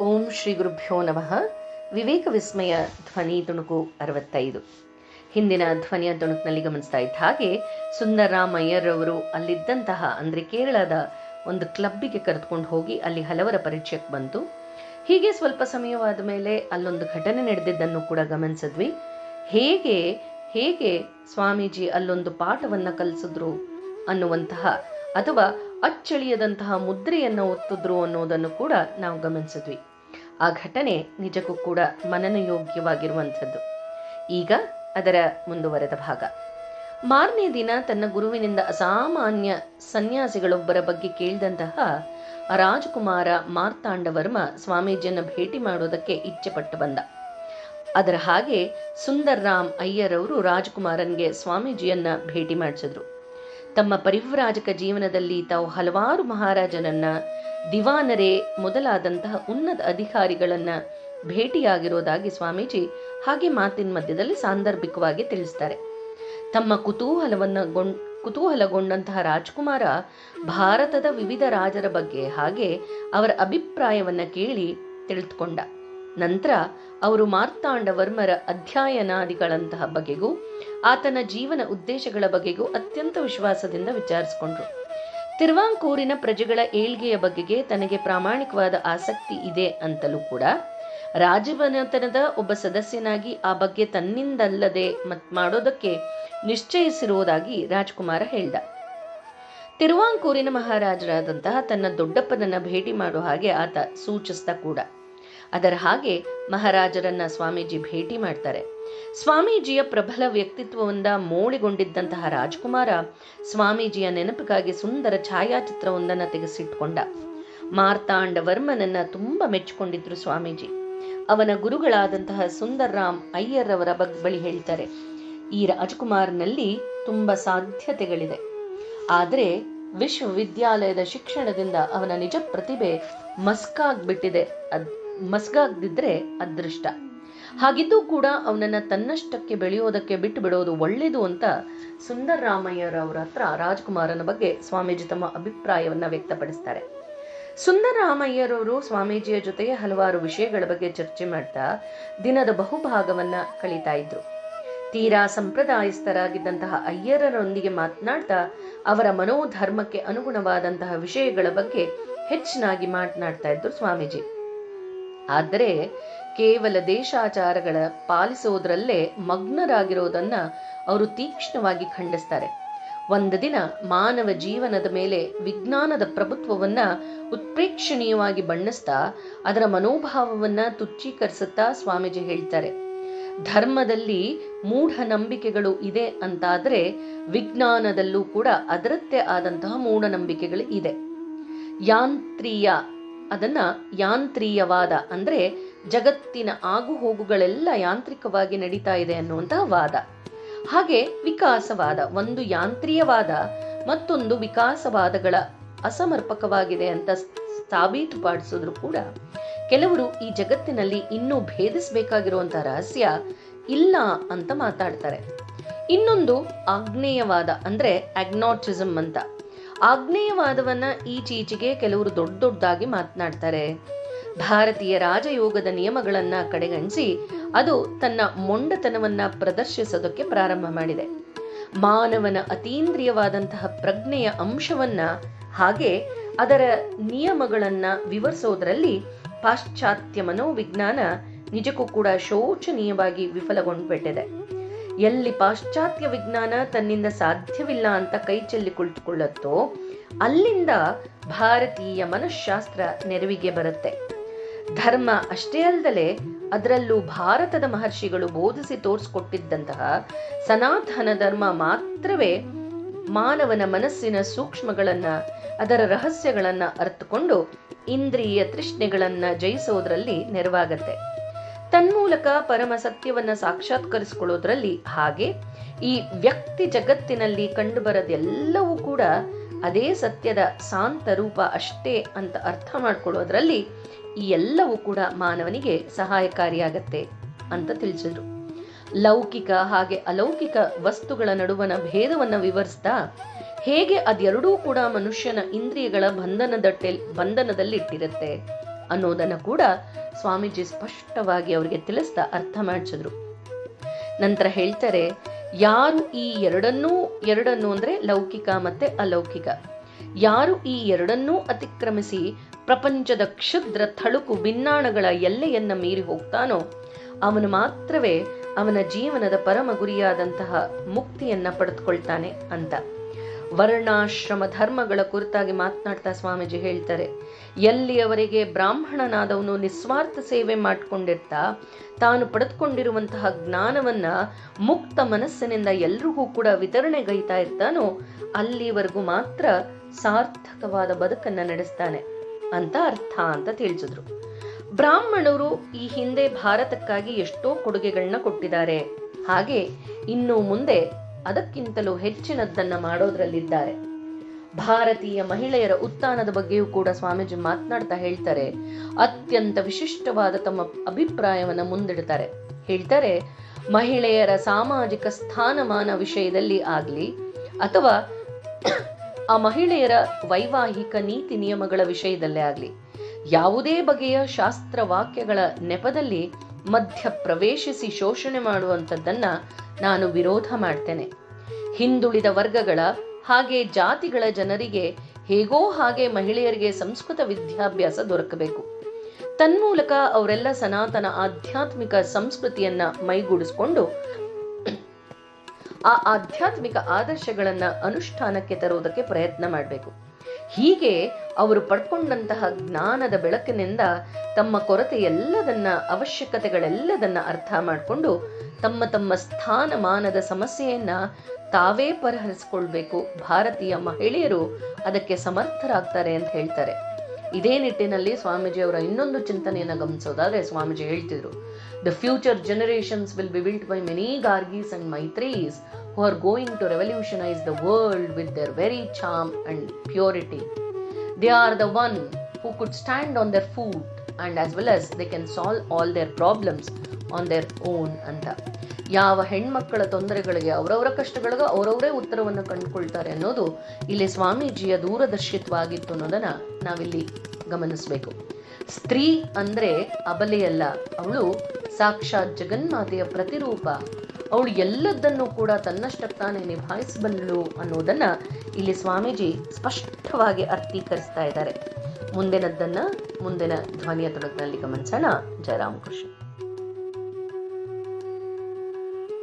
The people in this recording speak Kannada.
ಓಂ ಶ್ರೀ ಗುರುಭ್ಯೋ ನಮಃ. ವಿವೇಕ ವಿಸ್ಮಯ ಧ್ವನಿ ತುಣುಕು ಅರವತ್ತೈದು. ಹಿಂದಿನ ಧ್ವನಿಯ ತುಣುಕಿನಲ್ಲಿ ಗಮನಿಸ್ತಾ ಇದ್ದ ಹಾಗೆ ಸುಂದರರಾಮ್ ಅಯ್ಯರ್ ಅಲ್ಲಿದ್ದಂತಹ ಅಂದರೆ ಕೇರಳದ ಒಂದು ಕ್ಲಬ್ಬಿಗೆ ಕರೆದುಕೊಂಡು ಹೋಗಿ ಅಲ್ಲಿ ಹಲವರ ಪರಿಚಯಕ್ಕೆ ಬಂತು ಹೀಗೆ ಸ್ವಲ್ಪ ಸಮಯವಾದ ಮೇಲೆ ಅಲ್ಲೊಂದು ಘಟನೆ ನಡೆದಿದ್ದನ್ನು ಕೂಡ ಗಮನಿಸಿದ್ವಿ. ಹೇಗೆ ಹೇಗೆ ಸ್ವಾಮೀಜಿ ಅಲ್ಲೊಂದು ಪಾಠವನ್ನ ಕಲಿಸಿದ್ರು ಅನ್ನುವಂತಹ ಅಥವಾ ಅಚ್ಚಳಿಯದಂತಹ ಮುದ್ರೆಯನ್ನು ಒತ್ತಿದ್ರು ಅನ್ನೋದನ್ನು ಕೂಡ ನಾವು ಗಮನಿಸಿದ್ವಿ. ಆ ಘಟನೆ ನಿಜಕ್ಕೂ ಕೂಡ ಮನನಯೋಗ್ಯವಾಗಿರುವಂಥದ್ದು ಈಗ ಅದರ ಮುಂದುವರೆದ ಭಾಗ. ಮಾರನೇ ದಿನ ತನ್ನ ಗುರುವಿನಿಂದ ಅಸಾಮಾನ್ಯ ಸನ್ಯಾಸಿಗಳೊಬ್ಬರ ಬಗ್ಗೆ ಕೇಳಿದಂತಹ ರಾಜಕುಮಾರ ಮಾರ್ತಾಂಡವರ್ಮ ಸ್ವಾಮೀಜಿಯನ್ನು ಭೇಟಿ ಮಾಡೋದಕ್ಕೆ ಇಚ್ಛೆಪಟ್ಟು ಬಂದ. ಅದರ ಹಾಗೆ ಸುಂದರ್ ರಾಮ್ ಅಯ್ಯರ್ ಅವರು ರಾಜಕುಮಾರನ್ಗೆ ಸ್ವಾಮೀಜಿಯನ್ನ ಭೇಟಿ ಮಾಡಿಸಿದ್ರು. ತಮ್ಮ ಪರಿವ್ರಾಜಕ ಜೀವನದಲ್ಲಿ ತಾವು ಹಲವಾರು ಮಹಾರಾಜನನ್ನ, ದಿವಾನರೇ ಮೊದಲಾದಂತಹ ಉನ್ನತ ಅಧಿಕಾರಿಗಳನ್ನ ಭೇಟಿಯಾಗಿರೋದಾಗಿ ಸ್ವಾಮೀಜಿ ಹಾಗೆ ಮಾತಿನ ಮಧ್ಯದಲ್ಲಿ ಸಾಂದರ್ಭಿಕವಾಗಿ ತಿಳಿಸ್ತಾರೆ. ತಮ್ಮ ಕುತೂಹಲವನ್ನ ಗೊಂಡ್, ಕುತೂಹಲಗೊಂಡಂತಹ ರಾಜ್ಕುಮಾರ ಭಾರತದ ವಿವಿಧ ರಾಜರ ಬಗ್ಗೆ ಹಾಗೆ ಅವರ ಅಭಿಪ್ರಾಯವನ್ನ ಕೇಳಿ ತಿಳಿದುಕೊಂಡ. ನಂತರ ಅವರು ಮಾರ್ತಾಂಡವರ್ಮರ ಅಧ್ಯಯನಾದಿಗಳಂತಹ ಬಗೆಗೂ, ಆತನ ಜೀವನ ಉದ್ದೇಶಗಳ ಬಗೆಗೂ ಅತ್ಯಂತ ವಿಶ್ವಾಸದಿಂದ ವಿಚಾರಿಸಿಕೊಂಡ್ರು. ತಿರುವಾಂಕೂರಿನ ಪ್ರಜೆಗಳ ಏಳ್ಗೆಯ ಬಗೆಗೆ ತನಗೆ ಪ್ರಾಮಾಣಿಕವಾದ ಆಸಕ್ತಿ ಇದೆ ಅಂತಲೂ ಕೂಡ ರಾಜಮನೆತನದ ಒಬ್ಬ ಸದಸ್ಯನಾಗಿ ಆ ಬಗ್ಗೆ ತನ್ನಿಂದಲ್ಲದೆ ಮತ್ ಮಾಡೋದಕ್ಕೆ ನಿಶ್ಚಯಿಸಿರುವುದಾಗಿ ರಾಜ್ಕುಮಾರ ಹೇಳ್ದ. ತಿರುವಾಂಕೂರಿನ ಮಹಾರಾಜರಾದಂತಹ ತನ್ನ ದೊಡ್ಡಪ್ಪನನ್ನ ಭೇಟಿ ಮಾಡೋ ಹಾಗೆ ಆತ ಸೂಚಿಸ್ತಾ ಕೂಡ. ಅದರ ಹಾಗೆ ಮಹಾರಾಜರನ್ನ ಸ್ವಾಮೀಜಿ ಭೇಟಿ ಮಾಡ್ತಾರೆ. ಸ್ವಾಮೀಜಿಯ ಪ್ರಬಲ ವ್ಯಕ್ತಿತ್ವವೊಂದ ಮೋಳಿಗೊಂಡಿದ್ದಂತಹ ರಾಜ್ಕುಮಾರ ಸ್ವಾಮೀಜಿಯ ನೆನಪಿಗಾಗಿ ಸುಂದರ ಛಾಯಾಚಿತ್ರವೊಂದನ್ನ ತೆಗೆಸಿಟ್ಕೊಂಡ. ಮಾರ್ತಾಂಡವರ್ಮನನ್ನ ತುಂಬಾ ಮೆಚ್ಚಿಕೊಂಡಿದ್ರು ಸ್ವಾಮೀಜಿ. ಅವನ ಗುರುಗಳಾದಂತಹ ಸುಂದರ್ ರಾಮ್ ಅಯ್ಯರ್ ಅವರ ಬಳಿ ಹೇಳ್ತಾರೆ, ಈ ರಾಜ್ಕುಮಾರ್ನಲ್ಲಿ ತುಂಬಾ ಸಾಧ್ಯತೆಗಳಿದೆ. ಆದರೆ ವಿಶ್ವವಿದ್ಯಾಲಯದ ಶಿಕ್ಷಣದಿಂದ ಅವನ ನಿಜ ಪ್ರತಿಭೆ ಮಸ್ಕಾಗ್ಬಿಟ್ಟಿದೆ. ಅದ್ ಮಸ್ಗಾಗದಿದ್ರೆ ಅದೃಷ್ಟ. ಹಾಗಿದ್ದೂ ಕೂಡ ಅವನನ್ನ ತನ್ನಷ್ಟಕ್ಕೆ ಬೆಳೆಯೋದಕ್ಕೆ ಬಿಟ್ಟು ಬಿಡೋದು ಒಳ್ಳೇದು ಅಂತ ಸುಂದರ ರಾಮಯ್ಯರವರ ಹತ್ರ ರಾಜ್ಕುಮಾರನ ಬಗ್ಗೆ ಸ್ವಾಮೀಜಿ ತಮ್ಮ ಅಭಿಪ್ರಾಯವನ್ನ ವ್ಯಕ್ತಪಡಿಸ್ತಾರೆ. ಸುಂದರ ರಾಮಯ್ಯರವರು ಸ್ವಾಮೀಜಿಯ ಜೊತೆಗೆ ಹಲವಾರು ವಿಷಯಗಳ ಬಗ್ಗೆ ಚರ್ಚೆ ಮಾಡ್ತಾ ದಿನದ ಬಹುಭಾಗವನ್ನ ಕಳೀತಾ ಇದ್ರು. ತೀರಾ ಸಂಪ್ರದಾಯಸ್ಥರಾಗಿದ್ದಂತಹ ಅಯ್ಯರರೊಂದಿಗೆ ಮಾತನಾಡ್ತಾ ಅವರ ಮನೋಧರ್ಮಕ್ಕೆ ಅನುಗುಣವಾದಂತಹ ವಿಷಯಗಳ ಬಗ್ಗೆ ಹೆಚ್ಚಿನಾಗಿ ಮಾತನಾಡ್ತಾ ಇದ್ರು ಸ್ವಾಮೀಜಿ. ಆದರೆ ಕೇವಲ ದೇಶಾಚಾರಗಳ ಪಾಲಿಸೋದ್ರಲ್ಲೇ ಮಗ್ನರಾಗಿರೋದನ್ನ ಅವರು ತೀಕ್ಷ್ಣವಾಗಿ ಖಂಡಿಸ್ತಾರೆ. ಒಂದು ದಿನ ಮಾನವ ಜೀವನದ ಮೇಲೆ ವಿಜ್ಞಾನದ ಪ್ರಭುತ್ವವನ್ನ ಉತ್ಪ್ರೇಕ್ಷಣೀಯವಾಗಿ ಬಣ್ಣಿಸ್ತಾ ಅದರ ಮನೋಭಾವವನ್ನ ತುಚ್ಛೀಕರಿಸುತ್ತಾ ಸ್ವಾಮೀಜಿ ಹೇಳ್ತಾರೆ. ಧರ್ಮದಲ್ಲಿ ಮೂಢನಂಬಿಕೆಗಳು ಇದೆ ಅಂತಾದ್ರೆ ವಿಜ್ಞಾನದಲ್ಲೂ ಕೂಡ ಅದರದ್ದೇ ಆದಂತಹ ಮೂಢನಂಬಿಕೆಗಳು ಇದೆ. ಯಾಂತ್ರೀಯ ಅದನ್ನ ಯಾಂತ್ರೀಯವಾದ ಅಂದ್ರೆ ಜಗತ್ತಿನ ಆಗು ಹೋಗುಗಳೆಲ್ಲ ಯಾಂತ್ರಿಕವಾಗಿ ನಡೀತಾ ಇದೆ ಅನ್ನುವಂತಹ ವಾದ. ಹಾಗೆ ವಿಕಾಸವಾದ, ಒಂದು ಯಾಂತ್ರೀಯವಾದ, ಮತ್ತೊಂದು ವಿಕಾಸವಾದಗಳ ಅಸಮರ್ಪಕವಾಗಿದೆ ಅಂತ ಸಾಬೀತುಪಡಿಸಿದ್ರು ಕೂಡ ಕೆಲವರು ಈ ಜಗತ್ತಿನಲ್ಲಿ ಇನ್ನೂ ಭೇದಿಸಬೇಕಾಗಿರುವಂತಹ ರಹಸ್ಯ ಇಲ್ಲ ಅಂತ ಮಾತಾಡ್ತಾರೆ. ಇನ್ನೊಂದು ಆಗ್ನೇಯವಾದ ಅಂದ್ರೆ ಅಗ್ನಾಟಿಸಮ್ ಅಂತ. ಆಗ್ನೇಯವಾದವನ್ನ ಈಚೀಚೆಗೆ ಕೆಲವರು ದೊಡ್ಡ ದೊಡ್ಡದಾಗಿ ಮಾತನಾಡ್ತಾರೆ. ಭಾರತೀಯ ರಾಜಯೋಗದ ನಿಯಮಗಳನ್ನ ಕಡೆಗಣಿಸಿ ಅದು ತನ್ನ ಮೊಂಡತನವನ್ನ ಪ್ರದರ್ಶಿಸೋದಕ್ಕೆ ಪ್ರಾರಂಭ ಮಾಡಿದೆ. ಮಾನವನ ಅತೀಂದ್ರಿಯವಾದಂತಹ ಪ್ರಜ್ಞೆಯ ಅಂಶವನ್ನ ಹಾಗೆ ಅದರ ನಿಯಮಗಳನ್ನ ವಿವರಿಸೋದ್ರಲ್ಲಿ ಪಾಶ್ಚಾತ್ಯ ಮನೋವಿಜ್ಞಾನ ನಿಜಕ್ಕೂ ಕೂಡ ಶೋಚನೀಯವಾಗಿ ವಿಫಲಗೊಂಡ್ಬಿಟ್ಟಿದೆ. ಎಲ್ಲಿ ಪಾಶ್ಚಾತ್ಯ ವಿಜ್ಞಾನ ತನ್ನಿಂದ ಸಾಧ್ಯವಿಲ್ಲ ಅಂತ ಕೈ ಚೆಲ್ಲಿ ಕುಳಿತುಕೊಳ್ಳುತ್ತೋ, ಅಲ್ಲಿಂದ ಭಾರತೀಯ ಮನಃಶಾಸ್ತ್ರ ನೆರವಿಗೆ ಬರುತ್ತೆ. ಧರ್ಮ ಅಷ್ಟೇ ಅಲ್ಲದೆ ಅದರಲ್ಲೂ ಭಾರತದ ಮಹರ್ಷಿಗಳು ಬೋಧಿಸಿ ತೋರಿಸ್ಕೊಟ್ಟಿದ್ದಂತಹ ಸನಾತನ ಧರ್ಮ ಮಾತ್ರವೇ ಮಾನವನ ಮನಸ್ಸಿನ ಸೂಕ್ಷ್ಮಗಳನ್ನ, ಅದರ ರಹಸ್ಯಗಳನ್ನ ಅರ್ಥಕೊಂಡು ಇಂದ್ರಿಯ ತೃಷ್ಣೆಗಳನ್ನ ಜಯಿಸೋದ್ರಲ್ಲಿ ನೆರವಾಗತ್ತೆ. ತನ್ಮೂಲಕ ಪರಮ ಸತ್ಯವನ್ನ ಸಾಕ್ಷಾತ್ಕರಿಸಿಕೊಳ್ಳೋದ್ರಲ್ಲಿ ಹಾಗೆ ಈ ವ್ಯಕ್ತಿ ಜಗತ್ತಿನಲ್ಲಿ ಕಂಡುಬರದೆಲ್ಲವೂ ಕೂಡ ಅದೇ ಸತ್ಯದ ಶಾಂತ ರೂಪ ಅಷ್ಟೇ ಅಂತ ಅರ್ಥ ಮಾಡ್ಕೊಳ್ಳೋದ್ರಲ್ಲಿ ಈ ಎಲ್ಲವೂ ಕೂಡ ಮಾನವನಿಗೆ ಸಹಾಯಕಾರಿಯಾಗತ್ತೆ ಅಂತ ತಿಳಿಸಿದ್ರು. ಲೌಕಿಕ ಹಾಗೆ ಅಲೌಕಿಕ ವಸ್ತುಗಳ ನಡುವನ ಭೇದವನ್ನು ವಿವರಿಸ್ತಾ ಹೇಗೆ ಅದೆರಡೂ ಕೂಡ ಮನುಷ್ಯನ ಇಂದ್ರಿಯಗಳ ಬಂಧನದಟ್ಟೆ ಬಂಧನದಲ್ಲಿ ಬಂಧನದಲ್ಲಿಟ್ಟಿರುತ್ತೆ. ಅನ್ನೋದನ್ನ ಕೂಡ ಸ್ವಾಮೀಜಿ ಸ್ಪಷ್ಟವಾಗಿ ಅವರಿಗೆ ತಿಳಿಸ್ತಾ ಅರ್ಥ ಮಾಡಿಸಿದ್ರು. ನಂತರ ಹೇಳ್ತಾರೆ, ಯಾರು ಈ ಎರಡನ್ನೂ, ಎರಡನ್ನು ಅಂದ್ರೆ ಲೌಕಿಕ ಮತ್ತೆ ಅಲೌಕಿಕ. ಯಾರು ಈ ಎರಡನ್ನೂ ಅತಿಕ್ರಮಿಸಿ ಪ್ರಪಂಚದ ಕ್ಷುದ್ರ ಥಳುಕು ಭಿನ್ನಾಣಗಳ ಎಲ್ಲೆಯನ್ನ ಮೀರಿ ಹೋಗ್ತಾನೋ, ಅವನು ಮಾತ್ರವೇ ಅವನ ಜೀವನದ ಪರಮ ಗುರಿಯಾದಂತಹ ಮುಕ್ತಿಯನ್ನ ಪಡೆದುಕೊಳ್ತಾನೆ ಅಂತ. ವರ್ಣಾಶ್ರಮ ಧರ್ಮಗಳ ಕುರಿತಾಗಿ ಮಾತನಾಡ್ತಾ ಸ್ವಾಮೀಜಿ ಹೇಳ್ತಾರೆ, ಎಲ್ಲಿಯವರೆಗೆ ಬ್ರಾಹ್ಮಣನಾದವನು ನಿಸ್ವಾರ್ಥ ಸೇವೆ ಮಾಡ್ಕೊಂಡಿರ್ತಾ, ತಾನು ಪಡೆದುಕೊಂಡಿರುವಂತಹ ಜ್ಞಾನವನ್ನ ಮುಕ್ತ ಮನಸ್ಸಿನಿಂದ ಎಲ್ರಿಗೂ ಕೂಡ ವಿತರಣೆಗೈತಾ ಇರ್ತಾನೋ, ಅಲ್ಲಿವರೆಗೂ ಮಾತ್ರ ಸಾರ್ಥಕವಾದ ಬದುಕನ್ನ ನಡೆಸ್ತಾನೆ. ಅಂತ ಅರ್ಥ ಅಂತ ತಿಳಿಸಿದ್ರು. ಬ್ರಾಹ್ಮಣರು ಈ ಹಿಂದೆ ಭಾರತಕ್ಕಾಗಿ ಎಷ್ಟೋ ಕೊಡುಗೆಗಳನ್ನ ಕೊಟ್ಟಿದ್ದಾರೆ. ಹಾಗೆ ಇನ್ನು ಮುಂದೆ ಅದಕ್ಕಿಂತಲೂ ಹೆಚ್ಚಿನದ್ದನ್ನ ಮಾಡೋದ್ರಲ್ಲಿದ್ದಾರೆ. ಭಾರತೀಯ ಮಹಿಳೆಯರ ಉತ್ಥಾನದ ಬಗ್ಗೆಯೂ ಕೂಡ ಸ್ವಾಮೀಜಿ ಮಾತನಾಡ್ತಾ ಹೇಳ್ತಾರೆ, ಅತ್ಯಂತ ವಿಶಿಷ್ಟವಾದ ತಮ್ಮ ಅಭಿಪ್ರಾಯವನ್ನ ಮುಂದಿಡ್ತಾರೆ. ಹೇಳ್ತಾರೆ, ಮಹಿಳೆಯರ ಸಾಮಾಜಿಕ ಸ್ಥಾನಮಾನ ವಿಷಯದಲ್ಲಿ ಆಗಲಿ ಅಥವಾ ಆ ಮಹಿಳೆಯರ ವೈವಾಹಿಕ ನೀತಿ ನಿಯಮಗಳ ವಿಷಯದಲ್ಲೇ ಆಗಲಿ, ಯಾವುದೇ ಬಗೆಯ ಶಾಸ್ತ್ರ ವಾಕ್ಯಗಳ ನೆಪದಲ್ಲಿ ಮಧ್ಯ ಪ್ರವೇಶಿಸಿ ಶೋಷಣೆ ಮಾಡುವಂಥದ್ದನ್ನ ನಾನು ವಿರೋಧ ಮಾಡ್ತೇನೆ. ಹಿಂದುಳಿದ ವರ್ಗಗಳ ಹಾಗೆ ಜಾತಿಗಳ ಜನರಿಗೆ ಹೇಗೋ ಹಾಗೆ ಮಹಿಳೆಯರಿಗೆ ಸಂಸ್ಕೃತ ವಿದ್ಯಾಭ್ಯಾಸ ದೊರಕಬೇಕು. ತನ್ಮೂಲಕ ಅವರೆಲ್ಲ ಸನಾತನ ಆಧ್ಯಾತ್ಮಿಕ ಸಂಸ್ಕೃತಿಯನ್ನ ಮೈಗೂಡಿಸ್ಕೊಂಡು ಆ ಆಧ್ಯಾತ್ಮಿಕ ಆದರ್ಶಗಳನ್ನ ಅನುಷ್ಠಾನಕ್ಕೆ ತರುವುದಕ್ಕೆ ಪ್ರಯತ್ನ ಮಾಡಬೇಕು. ಹೀಗೆ ಅವರು ಪಡ್ಕೊಂಡಂತಹ ಜ್ಞಾನದ ಬೆಳಕಿನಿಂದ ತಮ್ಮ ಕೊರತೆ ಎಲ್ಲದನ್ನ, ಅವಶ್ಯಕತೆಗಳೆಲ್ಲದನ್ನ ಅರ್ಥ ಮಾಡಿಕೊಂಡು ತಮ್ಮ ತಮ್ಮ ಸ್ಥಾನಮಾನದ ಸಮಸ್ಯೆಯನ್ನ ತಾವೇ ಪರಿಹರಿಸಿಕೊಳ್ಬೇಕು. ಭಾರತೀಯ ಮಹಿಳೆಯರು ಅದಕ್ಕೆ ಸಮರ್ಥರಾಗ್ತಾರೆ ಅಂತ ಹೇಳ್ತಾರೆ. ಇದೇ ನಿಟ್ಟಿನಲ್ಲಿ ಸ್ವಾಮೀಜಿ ಅವರ ಇನ್ನೊಂದು ಚಿಂತನೆಯನ್ನ ಗಮನಿಸೋದಾದ್ರೆ ಸ್ವಾಮೀಜಿ ಹೇಳ್ತಿದ್ರು. The future generations will be built by many Gargis and Maitreyis who are going to revolutionize the world with their very charm and purity. They are the one who could stand on their foot and as well as they can solve all their problems on their own ಅಂತ ಯಾವ ಹೆಣ್ಮಕ್ಕಳ ತೊಂದರೆಗಳಿಗೆ ಅವರವರ ಕಷ್ಟಗಳಿಗೆ ಅವರವರೇ ಉತ್ತರವನ್ನು ಕಂಡುಕೊಳ್ತಾರೆ ಅನ್ನೋದು ಇಲ್ಲಿ ಸ್ವಾಮೀಜಿಯ ದೂರದರ್ಶಿತ್ವಾಗಿತ್ತು ಅನ್ನೋದನ್ನ ನಾವಿಲ್ಲಿ ಗಮನಿಸಬೇಕು ಸ್ತ್ರೀ ಅಂದ್ರೆ ಅಬಲೆಯಲ್ಲ ಅವಳು ಸಾಕ್ಷಾತ್ ಜಗನ್ಮಾತೆಯ ಪ್ರತಿರೂಪ. ಅವಳು ಎಲ್ಲದನ್ನು ಕೂಡ ತನ್ನಷ್ಟಕ್ಕೆ ತಾನೇ ನಿಭಾಯಿಸಬಲ್ಲಳು ಅನ್ನೋದನ್ನ ಇಲ್ಲಿ ಸ್ವಾಮೀಜಿ ಸ್ಪಷ್ಟವಾಗಿ ಅರ್ಥೀಕರಿಸ್ತಾ ಇದ್ದಾರೆ. ಮುಂದಿನದ್ದನ್ನ, ಮುಂದಿನ ಧ್ವನಿಯ ತೊಡಗಿನಲ್ಲಿ ಗಮನಿಸೋಣ. ಜಯರಾಮಕೃಷ್ಣ.